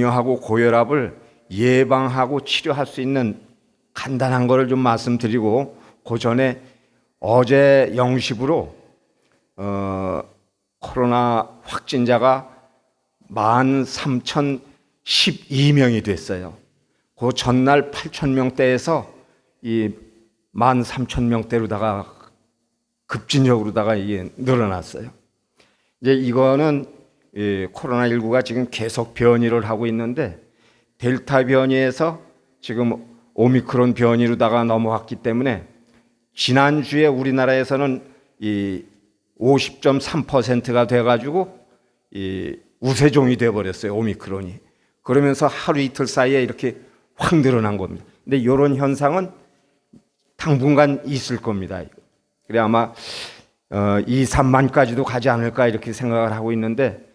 당뇨하고 고혈압을 예방하고 치료할 수 있는 간단한 거를 좀 말씀드리고 그 전에 어제 0시부로 어, 코로나 확진자가 13,012명이 됐어요. 그 전날 8,000명대에서 이 13,000명대로다가 급진적으로다가 이게 늘어났어요. 이제 이거는 이 코로나19가 지금 계속 변이를 하고 있는데 델타 변이에서 지금 오미크론 변이로다가 넘어왔기 때문에 지난주에 우리나라에서는 이 50.3%가 돼가지고 이 우세종이 돼버렸어요 오미크론이 그러면서 하루 이틀 사이에 이렇게 확 늘어난 겁니다. 근데 이런 현상은 당분간 있을 겁니다. 그래 아마 어, 2, 3만까지도 가지 않을까 이렇게 생각을 하고 있는데 어,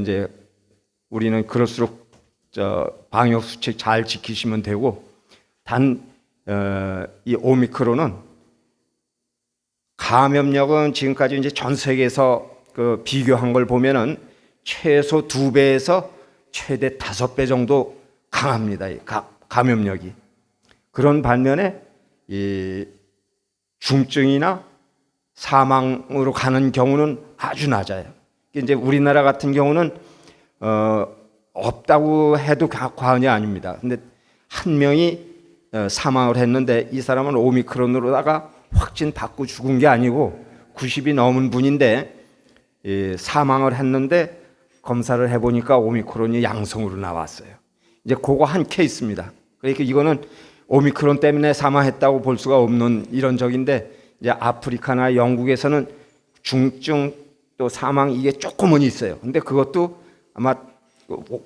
이제 우리는 그럴수록 저 방역 수칙 잘 지키시면 되고 단 어, 이 오미크론은 감염력은 지금까지 이제 전 세계에서 그 비교한 걸 보면은 최소 두 배에서 최대 다섯 배 정도 강합니다. 이 가- 감염력이 그런 반면에 이 중증이나 사망으로 가는 경우는 아주 낮아요. 이제 우리나라 같은 경우는 어, 없다고 해도 과- 과언이 아닙니다. 근데 한 명이 어, 사망을 했는데 이 사람은 오미크론으로다가 확진 받고 죽은 게 아니고 90이 넘은 분인데 예, 사망을 했는데 검사를 해보니까 오미크론이 양성으로 나왔어요. 이제 그거 한 케이스입니다. 그러니까 이거는 오미크론 때문에 사망했다고 볼 수가 없는 이런 적인데 이제 아프리카나 영국에서는 중증 또 사망 이게 조금은 있어요. 근데 그것도 아마 그,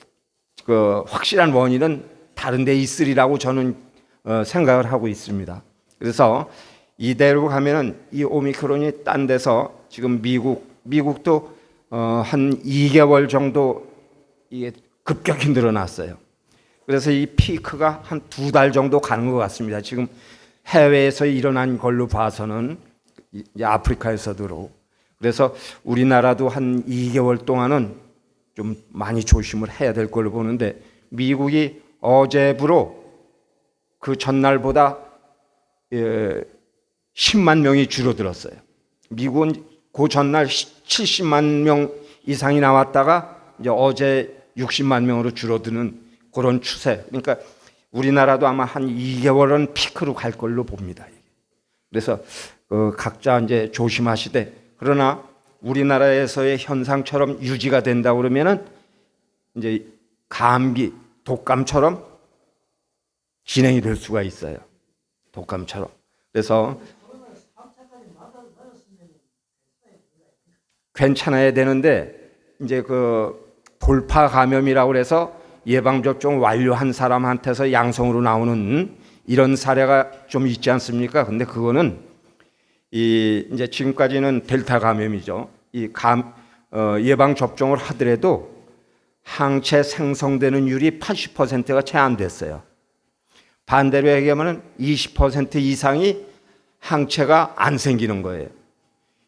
그 확실한 원인은 다른 데 있으리라고 저는 어, 생각을 하고 있습니다. 그래서 이대로 가면은 이 오미크론이 딴 데서 지금 미국 미국도 어, 한 2개월 정도 이게 급격히 늘어났어요. 그래서 이 피크가 한 두 달 정도 가는 것 같습니다. 지금 해외에서 일어난 걸로 봐서는 아프리카에서도 그래서 우리나라도 한 2개월 동안은 좀 많이 조심을 해야 될 걸로 보는데 미국이 어제부로 그 전날보다 예, 10만 명이 줄어들었어요. 미국은 그 전날 70만 명 이상이 나왔다가 이제 어제 60만 명으로 줄어드는 그런 추세. 그러니까 우리나라도 아마 한 2개월은 피크로 갈 걸로 봅니다. 그래서 어, 각자 이제 조심하시되 그러나 우리나라에서의 현상처럼 유지가 된다 그러면은 이제 감기, 독감처럼 진행이 될 수가 있어요. 독감처럼. 그래서 괜찮아야 되는데 이제 그 돌파 감염이라고 그래서 예방 접종 완료한 사람한테서 양성으로 나오는 이런 사례가 좀 있지 않습니까? 근데 그거는 이 이제 지금까지는 델타 감염이죠. 이 감, 어, 예방 접종을 하더라도 항체 생성되는 율이 80%가 채 안 됐어요. 반대로 얘기하면 20% 이상이 항체가 안 생기는 거예요.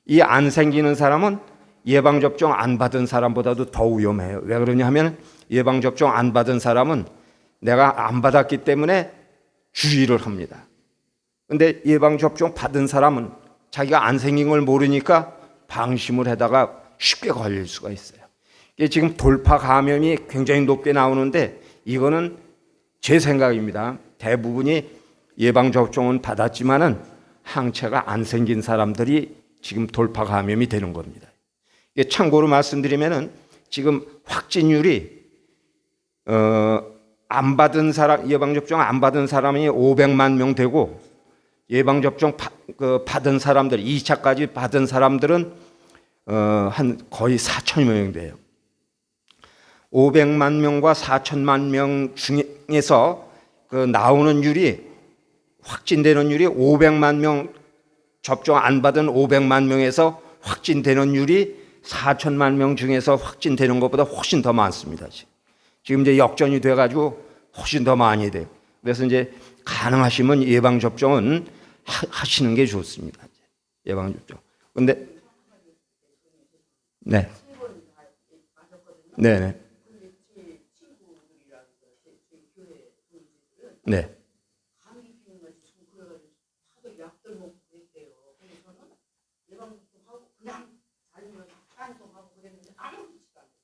이 안 생기는 사람은 예방 접종 안 받은 사람보다도 더 위험해요. 왜 그러냐 하면 예방 접종 안 받은 사람은 내가 안 받았기 때문에 주의를 합니다. 근데 예방 접종 받은 사람은 자기가 안 생긴 걸 모르니까 방심을 하다가 쉽게 걸릴 수가 있어요. 이게 지금 돌파 감염이 굉장히 높게 나오는데 이거는 제 생각입니다. 대부분이 예방 접종은 받았지만은 항체가 안 생긴 사람들이 지금 돌파 감염이 되는 겁니다. 이게 참고로 말씀드리면은 지금 확진율이 어 안 받은 사람 예방 접종 안 받은 사람이 500만 명 되고 예방 접종 그 받은 사람들 2차까지 받은 사람들은 어 한 거의 4천여 명 돼요. 500만 명과 4천만 명 중에서 그 나오는 율이 확진되는 율이 500만 명 접종 안 받은 500만 명에서 확진되는 율이 4천만 명 중에서 확진되는 것보다 훨씬 더 많습니다. 지금 이제 역전이 돼가지고 훨씬 더 많이 돼요. 그래서 이제 가능하시면 예방 접종은 하시는 게 좋습니다. 예방 접종. 근데 네, 네, 네. 네. 예방접종.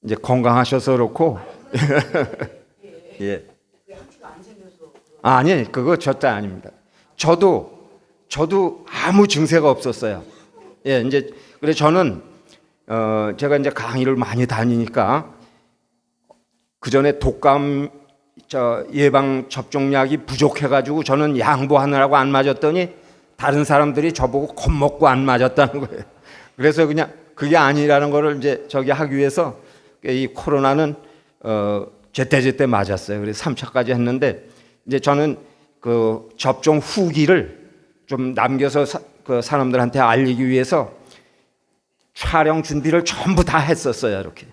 이제 건강하셔서 그렇고 예. 그 아, 아니 그거 절대 아닙니다. 저도 저도 아무 증세가 없었어요. 예, 이제 그래 저는 어 제가 이제 강의를 많이 다니니까 그 전에 독감 저 예방 접종약이 부족해 가지고 저는 양보하느라고 안 맞았더니 다른 사람들이 저보고 겁먹고 안 맞았다는 거예요. 그래서 그냥 그게 아니라는 거를 이제 저기 하기 위해서 이 코로나는 어 제때제때 맞았어요. 그래서 3차까지 했는데 이제 저는 그 접종 후기를 좀 남겨서 사, 그 사람들한테 알리기 위해서 촬영 준비를 전부 다 했었어요. 이렇게.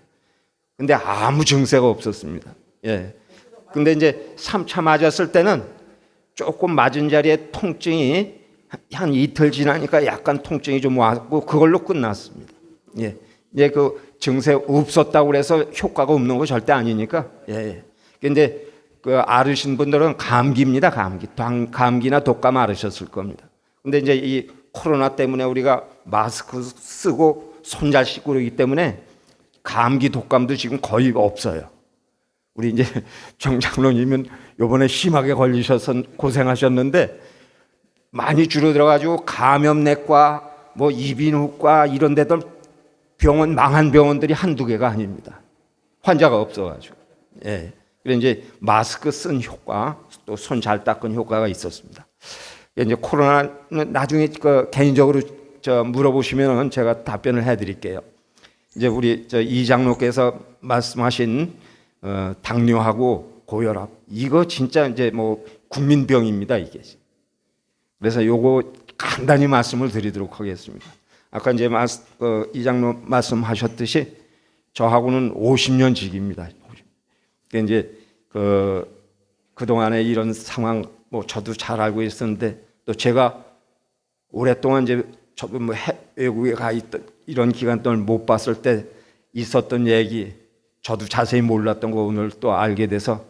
근데 아무 증세가 없었습니다. 예. 근데 이제 3차 맞았을 때는 조금 맞은 자리에 통증이 한- 한 이틀 지나니까 약간 통증이 좀 왔고 그걸로 끝났습니다. 예. 이제 그 증세 없었다고 그래서 효과가 없는 거 절대 아니니까. 예. 예. 근데 그 앓으신 분들은 감기입니다. 감기. 당- 감기나 독감 앓으셨을 겁니다. 근데 이제 이 코로나 때문에 우리가 마스크 쓰고 손 잘 씻고 그러기 때문에 감기 독감도 지금 거의 없어요. 우리 이제 정장로님은 요번에 심하게 걸리셔서 고생하셨는데 많이 줄어들어가지고 감염내과 뭐 이비인후과 이런 데들 병원 망한 병원들이 한두 개가 아닙니다. 환자가 없어가지고 예. 그래 이제 마스크 쓴 효과 또 손 잘 닦은 효과가 있었습니다. 이제 코로나는 나중에 그 개인적으로 저 물어보시면은 제가 답변을 해드릴게요. 이제 우리 저 이 장로께서 말씀하신 어, 당뇨하고 고혈압 이거 진짜 이제 뭐 국민병입니다 이게. 그래서 요거 간단히 말씀을 드리도록 하겠습니다. 아까 이제 마스, 어, 이 장로 말씀하셨듯이 저하고는 50년 직입니다. 그러니까 이제 그 그동안에 이런 상황 뭐 저도 잘 알고 있었는데 또 제가 오랫동안 이제 저도 뭐 해- 외국에 가 있던 이런 기간 동안 못 봤을 때 있었던 얘기 저도 자세히 몰랐던 거 오늘 또 알게 돼서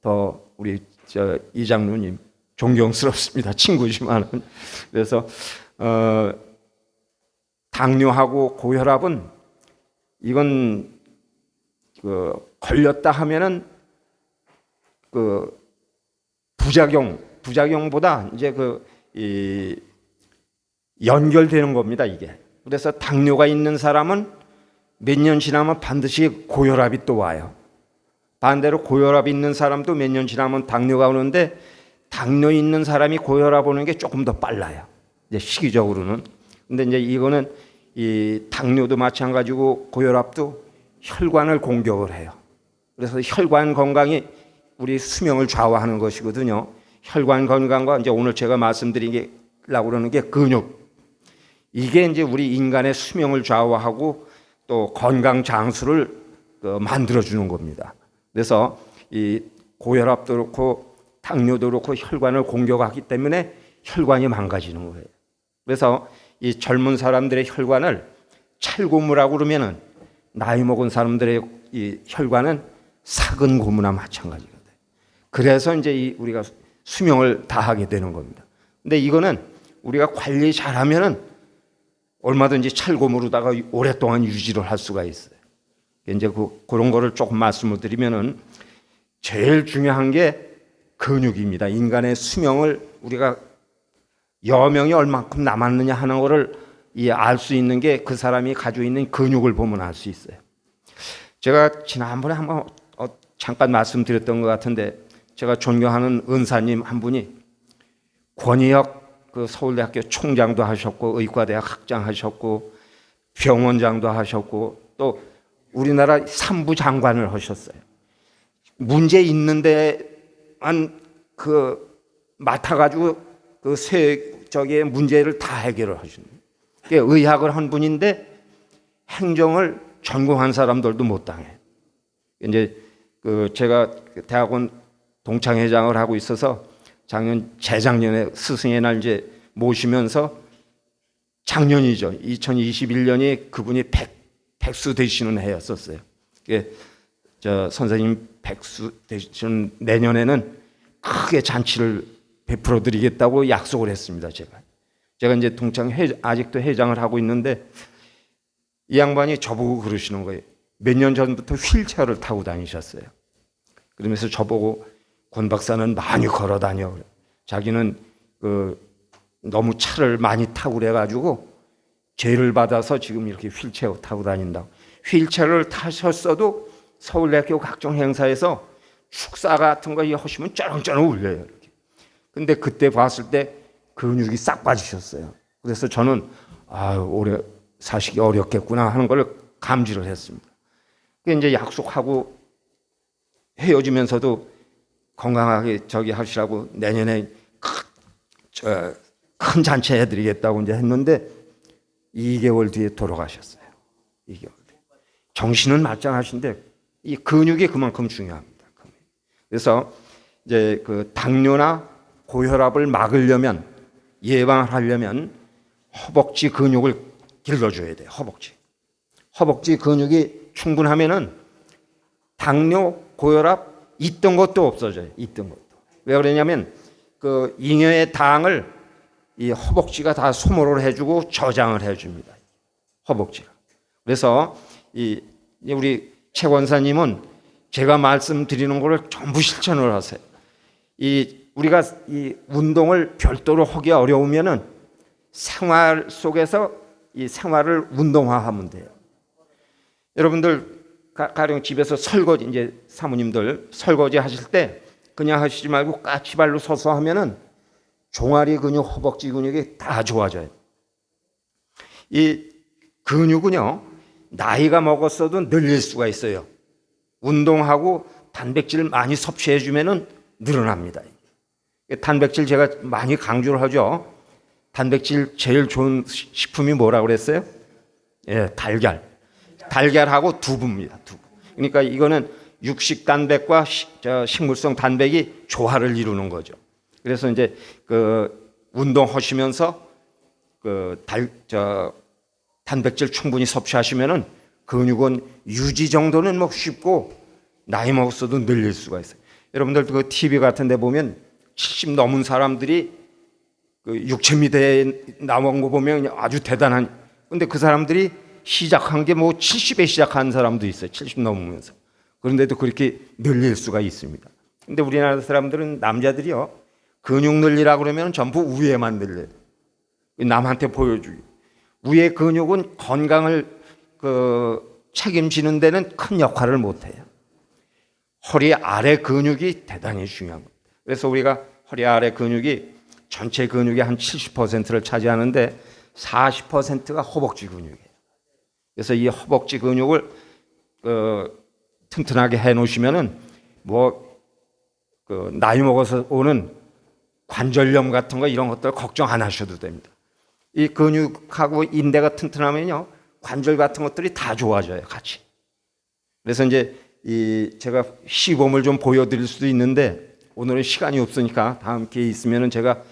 더 우리 저 이장로님 존경스럽습니다. 친구지만은. 그래서 어 당뇨하고 고혈압은 이건 그 걸렸다 하면은 그 부작용 부작용보다 이제 그 이 연결되는 겁니다 이게. 그래서 당뇨가 있는 사람은 몇 년 지나면 반드시 고혈압이 또 와요. 반대로 고혈압 있는 사람도 몇 년 지나면 당뇨가 오는데 당뇨 있는 사람이 고혈압 오는 게 조금 더 빨라요. 이제 시기적으로는. 근데 이제 이거는 이 당뇨도 마찬가지고 고혈압도 혈관을 공격을 해요. 그래서 혈관 건강이 우리 수명을 좌우하는 것이거든요. 혈관 건강과 이제 오늘 제가 말씀드리려고 그러는 게 근육. 이게 이제 우리 인간의 수명을 좌우하고 또 건강 장수를 그 만들어 주는 겁니다. 그래서 이 고혈압도 그렇고 당뇨도 그렇고 혈관을 공격하기 때문에 혈관이 망가지는 거예요. 그래서 이 젊은 사람들의 혈관을 찰고무라고 그러면은 나이 먹은 사람들의 이 혈관은 삭은 고무나 마찬가지가 돼요. 그래서 이제 이 우리가 수명을 다하게 되는 겁니다. 근데 이거는 우리가 관리 잘하면은 얼마든지 찰고무로다가 오랫동안 유지를 할 수가 있어요. 이제 그 그런 거를 조금 말씀을 드리면은 제일 중요한 게 근육입니다. 인간의 수명을 우리가 여명이 얼마큼 남았느냐 하는 거를 알 수 있는 게 그 사람이 가지고 있는 근육을 보면 알 수 있어요. 제가 지난번에 한번 어, 잠깐 말씀드렸던 것 같은데 제가 존경하는 은사님 한 분이 권희혁 그 서울대학교 총장도 하셨고 의과대학 학장 하셨고 병원장도 하셨고 또 우리나라 삼부 장관을 하셨어요. 문제 있는데만 그 맡아가지고 그 세적의 문제를 다 해결을 하시는 거예요. 의학을 한 분인데 행정을 전공한 사람들도 못 당해. 이제 그 제가 대학원 동창회장을 하고 있어서 작년 재작년에 스승의 날 이제 모시면서 작년이죠. 2021년이 그분이 백, 백수 되시는 해였었어요. 예, 저 선생님 백수 되시는 내년에는 크게 잔치를 베풀어 드리겠다고 약속을 했습니다. 제가 제가 이제 동창 회, 아직도 회장을 하고 있는데 이 양반이 저보고 그러시는 거예요. 몇 년 전부터 휠체어를 타고 다니셨어요. 그러면서 저보고 권 박사는 많이 걸어 다녀. 자기는 그 너무 차를 많이 타고 그래가지고 죄를 받아서 지금 이렇게 휠체어 타고 다닌다고. 휠체어를 타셨어도 서울대학교 각종 행사에서 축사 같은 거 하시면 쩌렁쩌렁 울려요. 이렇게. 근데 그때 봤을 때 근육이 싹 빠지셨어요. 그래서 저는 아 오래 사시기 어렵겠구나 하는 걸 감지를 했습니다. 그 이제 약속하고 헤어지면서도 건강하게 저기 하시라고 내년에 큰, 잔치 해드리겠다고 이제 했는데 2개월 뒤에 돌아가셨어요. 2개월 뒤에. 정신은 말짱하신데 이 근육이 그만큼 중요합니다. 그래서 이제 그 당뇨나 고혈압을 막으려면 예방하려면 허벅지 근육을 길러줘야 돼요. 허벅지. 허벅지 근육이 충분하면은 당뇨, 고혈압 있던 것도 없어져요. 있던 것도. 왜 그러냐면 그 잉여의 당을 이 허벅지가 다 소모를 해주고 저장을 해줍니다. 허벅지가. 그래서 이 우리 최 원사님은 제가 말씀드리는 거를 전부 실천을 하세요. 이 우리가 이 운동을 별도로 하기 어려우면은 생활 속에서 이 생활을 운동화하면 돼요. 여러분들 가- 가령 집에서 설거지 이제 사모님들 설거지 하실 때 그냥 하시지 말고 까치발로 서서 하면은 종아리 근육, 허벅지 근육이 다 좋아져요. 이 근육은요 나이가 먹었어도 늘릴 수가 있어요. 운동하고 단백질 많이 섭취해 주면은 늘어납니다. 단백질 제가 많이 강조를 하죠. 단백질 제일 좋은 시- 식품이 뭐라고 그랬어요? 예, 달걀. 달걀하고 두부입니다. 두부. 그러니까 이거는 육식 단백과 식물성 단백이 조화를 이루는 거죠. 그래서 이제 그 운동하시면서 그 달 저 단백질 충분히 섭취하시면은 근육은 유지 정도는 뭐 쉽고 나이 먹었어도 늘릴 수가 있어요. 여러분들 그 TV 같은 데 보면 70 넘은 사람들이 그 6,000미터에 나온 거 보면 아주 대단한 근데 그 사람들이 시작한 게 뭐 70에 시작한 사람도 있어요. 70 넘으면서. 그런데도 그렇게 늘릴 수가 있습니다. 근데 우리나라 사람들은 남자들이요. 근육 늘리라 그러면 전부 위에만 늘려요. 남한테 보여주기. 위의 근육은 건강을 그 책임지는 데는 큰 역할을 못 해요. 허리 아래 근육이 대단히 중요한 겁니다. 그래서 우리가 허리 아래 근육이 전체 근육의 한 70%를 차지하는데 40%가 허벅지 근육이에요. 그래서 이 허벅지 근육을 어, 튼튼하게 해 놓으시면은 뭐 그 나이 먹어서 오는 관절염 같은 거 이런 것들 걱정 안 하셔도 됩니다. 이 근육하고 인대가 튼튼하면요 관절 같은 것들이 다 좋아져요 같이. 그래서 이제 이 제가 시범을 좀 보여드릴 수도 있는데 오늘은 시간이 없으니까 다음 기회 있으면은 제가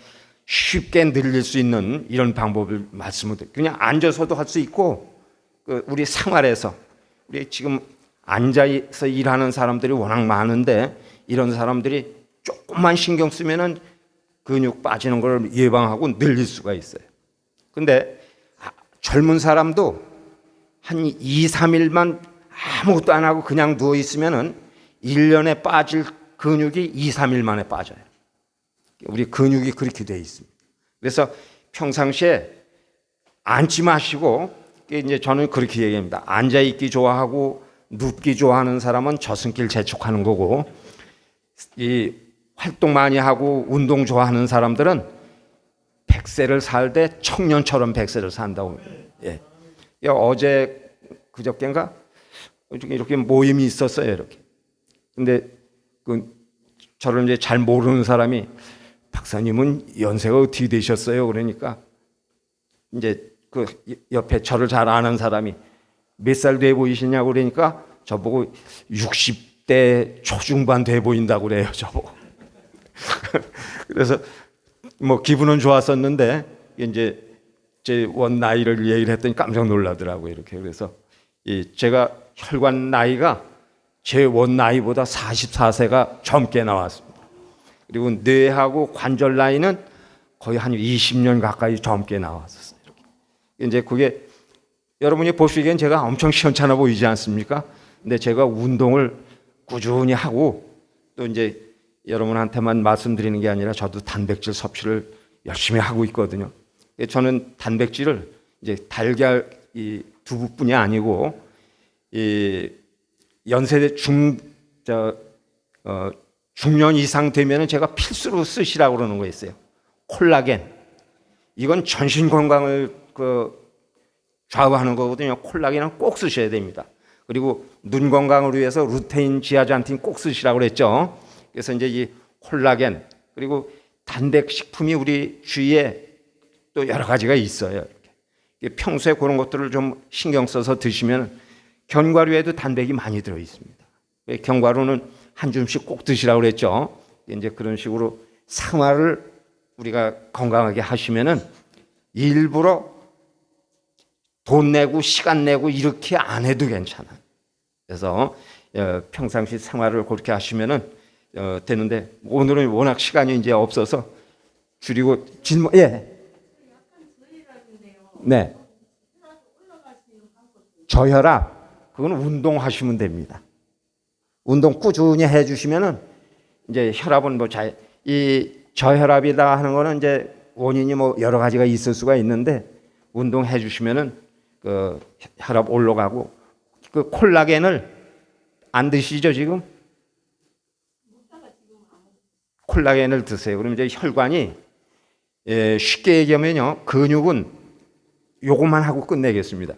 쉽게 늘릴 수 있는 이런 방법을 말씀을 드려요. 그냥 앉아서도 할 수 있고 그 우리 생활에서 우리 지금 앉아서 일하는 사람들이 워낙 많은데 이런 사람들이 조금만 신경 쓰면은 근육 빠지는 걸 예방하고 늘릴 수가 있어요. 근데 아, 젊은 사람도 한 2, 3일만 아무것도 안 하고 그냥 누워 있으면은 1년에 빠질 근육이 2, 3일 만에 빠져요. 우리 근육이 그렇게 돼 있습니다. 그래서 평상시에 앉지 마시고 이제 저는 그렇게 얘기합니다. 앉아 있기 좋아하고 눕기 좋아하는 사람은 저승길 재촉하는 거고 이 활동 많이 하고 운동 좋아하는 사람들은 백세를 살되 청년처럼 백세를 산다고. 예. 예, 어제 그저께인가 이렇게 모임이 있었어요. 이렇게. 근데 그 저를 이제 잘 모르는 사람이 박사님은 연세가 어떻게 되셨어요? 그러니까 이제 그 옆에 저를 잘 아는 사람이 몇 살 돼 보이시냐고 그러니까 저보고 60대 초중반 돼 보인다고 그래요. 저보고. 그래서 뭐 기분은 좋았었는데 이제 제 원 나이를 얘기를 했더니 깜짝 놀라더라고요. 이렇게 그래서 이 제가 혈관 나이가 제 원 나이보다 44세가 젊게 나왔습니다. 그리고 뇌하고 관절 나이는 거의 한 20년 가까이 젊게 나왔었어요. 이제 그게 여러분이 보시기엔 제가 엄청 시원찮아 보이지 않습니까? 근데 제가 운동을 꾸준히 하고 또 이제 여러분한테만 말씀드리는 게 아니라 저도 단백질 섭취를 열심히 하고 있거든요. 저는 단백질을 이제 달걀 이 두부뿐이 아니고 이 연세대 중저 어, 중년 이상 되면은 제가 필수로 쓰시라고 그러는 거 있어요. 콜라겐. 이건 전신 건강을 그 좌우하는 거거든요. 콜라겐은 꼭 쓰셔야 됩니다. 그리고 눈 건강을 위해서 루테인, 지아잔틴 꼭 쓰시라고 그랬죠. 그래서 이제 이 콜라겐 그리고 단백 식품이 우리 주위에 또 여러 가지가 있어요. 이렇게. 평소에 그런 것들을 좀 신경 써서 드시면 견과류에도 단백이 많이 들어 있습니다. 견과류는 한 줌씩 꼭 드시라고 그랬죠. 이제 그런 식으로 생활을 우리가 건강하게 하시면은 일부러 돈 내고 시간 내고 이렇게 안 해도 괜찮아요. 그래서 어, 평상시 생활을 그렇게 하시면은 어, 되는데 오늘은 워낙 시간이 이제 없어서 줄이고 질문 예. 네. 저혈압 그건 운동하시면 됩니다. 운동 꾸준히 해 주시면은 이제 혈압은 뭐자이 저혈압이다 하는 거는 이제 원인이 뭐 여러 가지가 있을 수가 있는데 운동해 주시면은 그 혈압 올라가고 그 콜라겐을 안 드시죠 지금? 콜라겐을 드세요. 그럼 이제 혈관이 예, 쉽게 얘기하면요 근육은 요것만 하고 끝내겠습니다.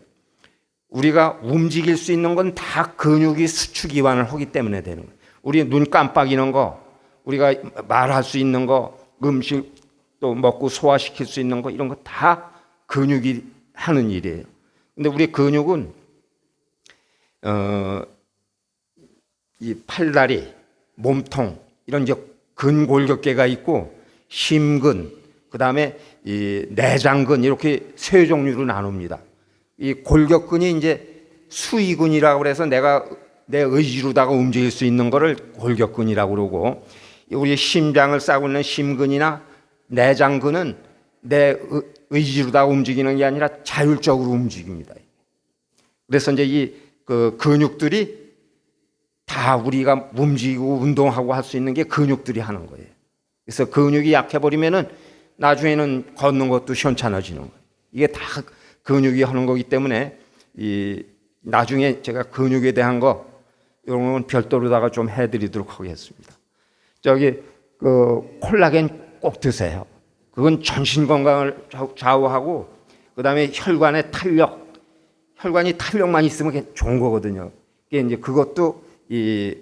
우리가 움직일 수 있는 건 다 근육이 수축 이완을 하기 때문에 되는 거예요. 우리 눈 깜빡이는 거, 우리가 말할 수 있는 거, 음식 또 먹고 소화시킬 수 있는 거 이런 거 다 근육이 하는 일이에요. 근데 우리 근육은 어, 이 팔다리, 몸통 이런 이제 근골격계가 있고 심근, 그 다음에 이 내장근 이렇게 세 종류로 나눕니다. 이 골격근이 이제 수위근이라고 그래서 내가 내 의지로다가 움직일 수 있는 거를 골격근이라고 그러고 우리 심장을 싸고 있는 심근이나 내장근은 내 의- 의지로다가 움직이는 게 아니라 자율적으로 움직입니다. 그래서 이제 이 그 근육들이 다 우리가 움직이고 운동하고 할 수 있는 게 근육들이 하는 거예요. 그래서 근육이 약해 버리면은 나중에는 걷는 것도 시원찮아지는 거예요. 이게 다 근육이 하는 거기 때문에 이 나중에 제가 근육에 대한 거 이런 건 별도로다가 좀 해드리도록 하겠습니다. 저기 그 콜라겐 꼭 드세요. 그건 전신 건강을 좌- 좌우하고 그다음에 혈관의 탄력, 혈관이 탄력만 있으면 좋은 거거든요. 이게 이제 그것도 이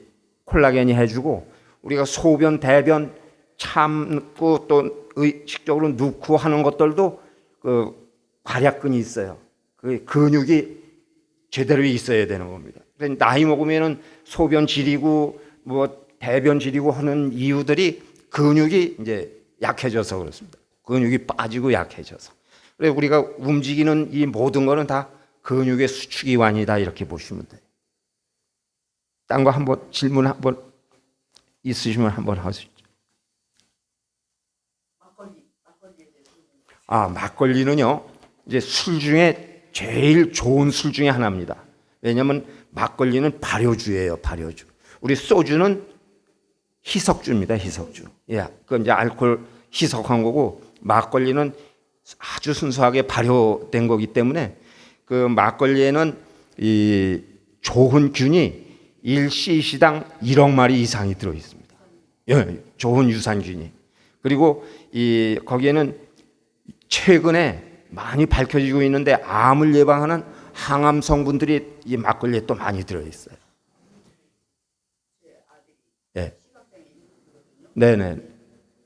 콜라겐이 해주고 우리가 소변, 대변 참고 또 의식적으로 넣고 하는 것들도 그 괄약근이 있어요. 그 근육이 제대로 있어야 되는 겁니다. 나이 먹으면은 소변 지리고 뭐 대변 지리고 하는 이유들이 근육이 이제 약해져서 그렇습니다. 근육이 빠지고 약해져서. 그래서 우리가 움직이는 이 모든 거는 다 근육의 수축이완이다 이렇게 보시면 돼요. 딴 거 한번 질문 한번 있으시면 한번 하시죠. 아 막걸리는요 이제 술 중에 제일 좋은 술 중에 하나입니다. 왜냐하면 막걸리는 발효주예요, 발효주. 우리 소주는 희석주입니다, 희석주. 예, 그 이제 알코올 희석한 거고 막걸리는 아주 순수하게 발효된 거기 때문에 그 막걸리에는 이 좋은 균이 1cc당 1억 마리 이상이 들어 있습니다. 예, 좋은 유산균이. 그리고 이 거기에는 최근에 많이 밝혀지고 있는데 암을 예방하는 항암 성분들이 이 막걸리에 또 많이 들어 있어요. 예. 네 네.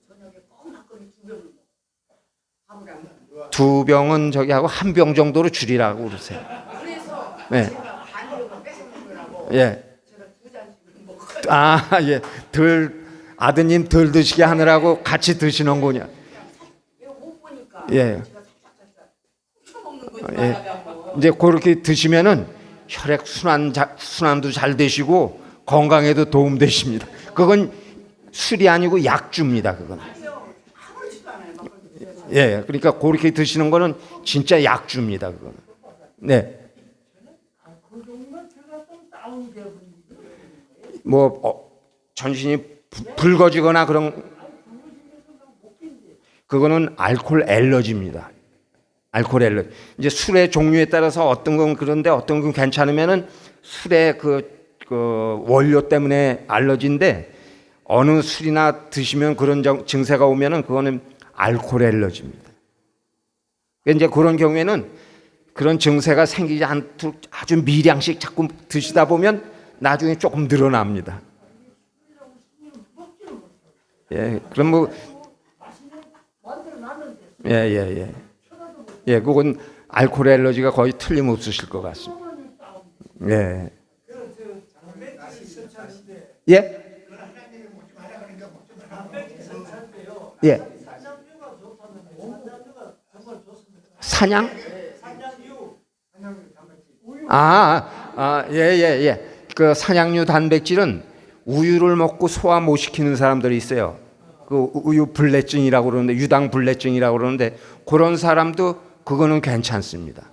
저녁에 꼭 막걸리 두 병을 먹어. 밥을 안 먹어. 두 병은 저기 하고 한 병 정도로 줄이라고 그러세요. 그래서 네. 예. 먹어. 아, 예. 덜 아드님 덜 드시게 하느라고 같이 못 보니까 예. 예. 말라고. 이제 그렇게 드시면은 혈액 순환 자, 순환도 잘 되시고 건강에도 도움 되십니다. 그건 술이 아니고 약주입니다. 그건. 아무렇지도 않아요. 막 예, 그러니까 그렇게 드시는 거는 진짜 약주입니다. 그거는. 네. 뭐 어, 전신이 부- 붉어지거나 그런 그거는 알코올 엘러지입니다. 알코올 엘러지. 이제 술의 종류에 따라서 어떤 건 그런데 어떤 건 괜찮으면은 술의 그, 그 원료 때문에 알러지인데 어느 술이나 드시면 그런 정- 증세가 오면은 그거는 알코올 엘러지입니다. 그러니까 이제 그런 경우에는 그런 증세가 생기지 않도록 아주 미량씩 자꾸 드시다 보면 나중에 조금 늘어납니다. 예, 그럼 뭐 예, 예, 예. 예, 그건 알코올 엘러지가 거의 틀림없으실 것 같습니다. 예. 예? 예. 사냥? 아, 아, 예, 예, 예. 그 사냥류 단백질은 우유를 먹고 소화 못 시키는 사람들이 있어요. 그 우유 불내증이라고 그러는데 유당 불내증이라고 그러는데 그런 사람도 그거는 괜찮습니다.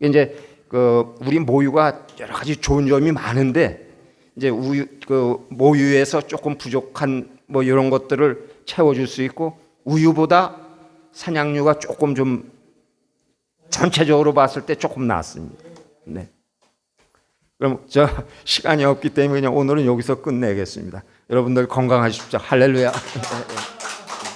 이제 그 우리 모유가 여러 가지 좋은 점이 많은데 이제 우유 그 모유에서 조금 부족한 뭐 이런 것들을 채워줄 수 있고 우유보다 사냥류가 조금 좀 전체적으로 봤을 때 조금 낫습니다. 네. 그럼 저 시간이 없기 때문에 오늘은 여기서 끝내겠습니다. 여러분들 건강하십시오. 할렐루야.